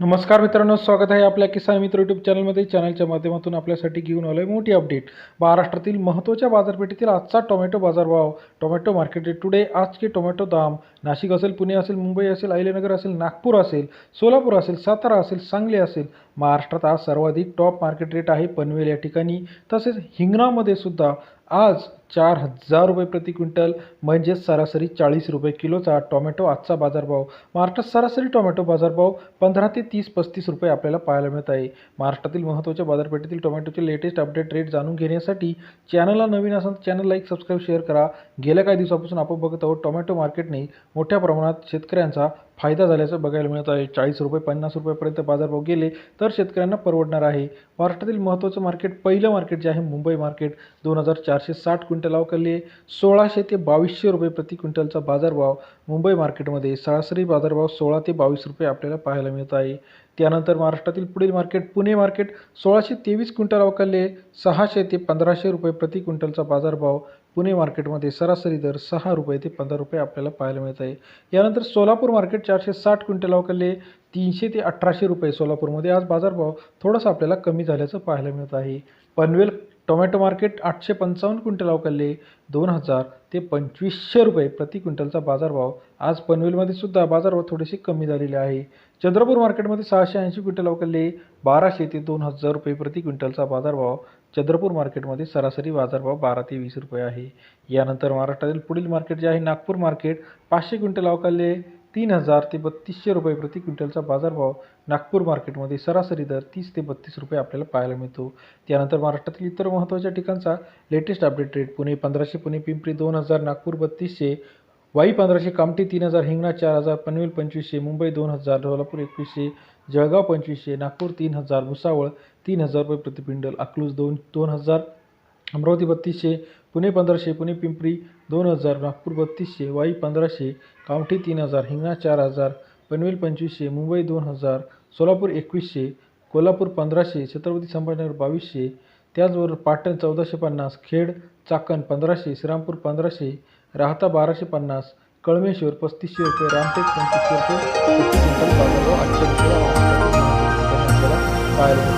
नमस्कार मित्रांनो स्वागत आहे आपल्या किसान मित्र यूट्यूब चॅनलमध्ये चॅनलच्या माध्यमातून आपल्यासाठी घेऊन आलो आहे मोठी अपडेट महाराष्ट्रातील महत्त्वाच्या बाजारपेठेतील आजचा टोमॅटो बाजारभाव. टोमॅटो मार्केट रेट टुडे आज के टोमॅटो दाम. नाशिक असेल पुणे असेल मुंबई असेल अहिल्यानगर असेल नागपूर असेल सोलापूर असेल सातारा असेल सांगली असेल महाराष्ट्रात आज सर्वाधिक टॉप मार्केट रेट आहे पनवेल या ठिकाणी. तसेच हिंगणामध्ये सुद्धा आज चार हजार रुपये प्रति क्विंटल म्हणजेच सरासरी चाळीस रुपये किलोचा टोमॅटो आजचा बाजारभाव. महाराष्ट्रात सरासरी टोमॅटो बाजारभाव पंधरा ते तीस पस्तीस रुपये आपल्याला पाहायला मिळत आहे. महाराष्ट्रातील महत्त्वाच्या बाजारपेठेतील टोमॅटोचे लेटेस्ट अपडेट रेट जाणून घेण्यासाठी चॅनलला नवीन असाल तर चॅनल लाईक सबस्क्राईब शेअर करा. गेल्या काही दिवसापासून आपण बघत आहोत टोमॅटो मार्केटने मोठ्या प्रमाणात शेतकऱ्यांचा फायदा झाल्याचं बघायला मिळत आहे. चाळीस रुपये पन्नास रुपयापर्यंत बाजारभाव गेले तर शेतकऱ्यांना परवडणार आहे. महाराष्ट्रातील महत्त्वाचं मार्केट पहिलं मार्केट जे आहे मुंबई मार्केट दोन हजार चारशे साठ क्विंटल अवकरले सोळाशे ते बावीसशे रुपये प्रति क्विंटलचा बाजारभाव मुंबई मार्केटमध्ये सरासरी बाजारभाव सोळा ते बावीस रुपये आपल्याला पाहायला मिळत आहे. त्यानंतर महाराष्ट्रातील पुढील मार्केट पुणे मार्केट सोळाशे तेवीस क्विंटल अवकरले सहाशे ते पंधराशे रुपये प्रति क्विंटलचा बाजारभाव पुणे मार्केटमध्ये सरासरी दर सहा रुपये ते पंधरा रुपये आपल्याला पाहायला मिळत आहे. यानंतर सोलापूर मार्केट चारशे साठ क्विंटल अवकरले तीनशे ते अठराशे रुपये सोलापूरमध्ये. आज बाजारभाव थोडासा आपल्याला कमी झाल्याचं पाहायला मिळत आहे. पनवेल टोमॅटो मार्केट आठशे पंचावन्न क्विंटल अवकरले दोन हजार ते पंचवीसशे रुपये प्रति क्विंटलचा बाजारभाव. आज पनवेलमध्ये सुद्धा बाजारभाव थोडेसे कमी झालेले आहे. चंद्रपूर मार्केटमध्ये सहाशे ऐंशी क्विंटल अवकरले बाराशे ते दोन हजार रुपये प्रति क्विंटलचा बाजारभाव. चंद्रपूर मार्केटमध्ये सरासरी बाजारभाव बारा ते वीस रुपये आहे. यानंतर महाराष्ट्रातील पुढील मार्केट जे आहे नागपूर मार्केट पाचशे क्विंटल अवकाले तीन हजार ते बत्तीसशे रुपये प्रति क्विंटलचा बाजारभाव नागपूर मार्केटमध्ये सरासरी दर तीस ते बत्तीस रुपये आपल्याला पाहायला मिळतो. त्यानंतर महाराष्ट्रातील इतर महत्त्वाच्या ठिकाणचा लेटेस्ट अपडेट रेट पुणे पंधराशे पुणे पिंपरी दोन हजार नागपूर बत्तीसशे वाई पंधराशे कामठी तीन हजार हिंगणा चार हजार पनवेल पंचवीसशे मुंबई दोन हजार सोलापूर एकवीसशे जळगाव पंचवीसशे नागपूर तीन हजार भुसावळ तीन हजार रुपये प्रतिपिंडल अकलूज दोन दोन हजार अमरावती बत्तीसशे पुणे पंधराशे पुणे पिंपरी दोन हजार नागपूर बत्तीसशे वाई पंधराशे कामठी तीन हजार हिंगणा चार हजार पनवेल पंचवीसशे मुंबई दोन हजार सोलापूर एकवीसशे कोल्हापूर पंधराशे छत्रपती संभाजीनगर बावीसशे त्याचबरोबर पाटण चौदाशे पन्नास खेड चाकण पंधराशे श्रीरामपूर पंधराशे राहता बाराशे पन्नास कळमेश्वर पस्तीसशे रुपये रामटेक पंचवीसशे रुपये प्रति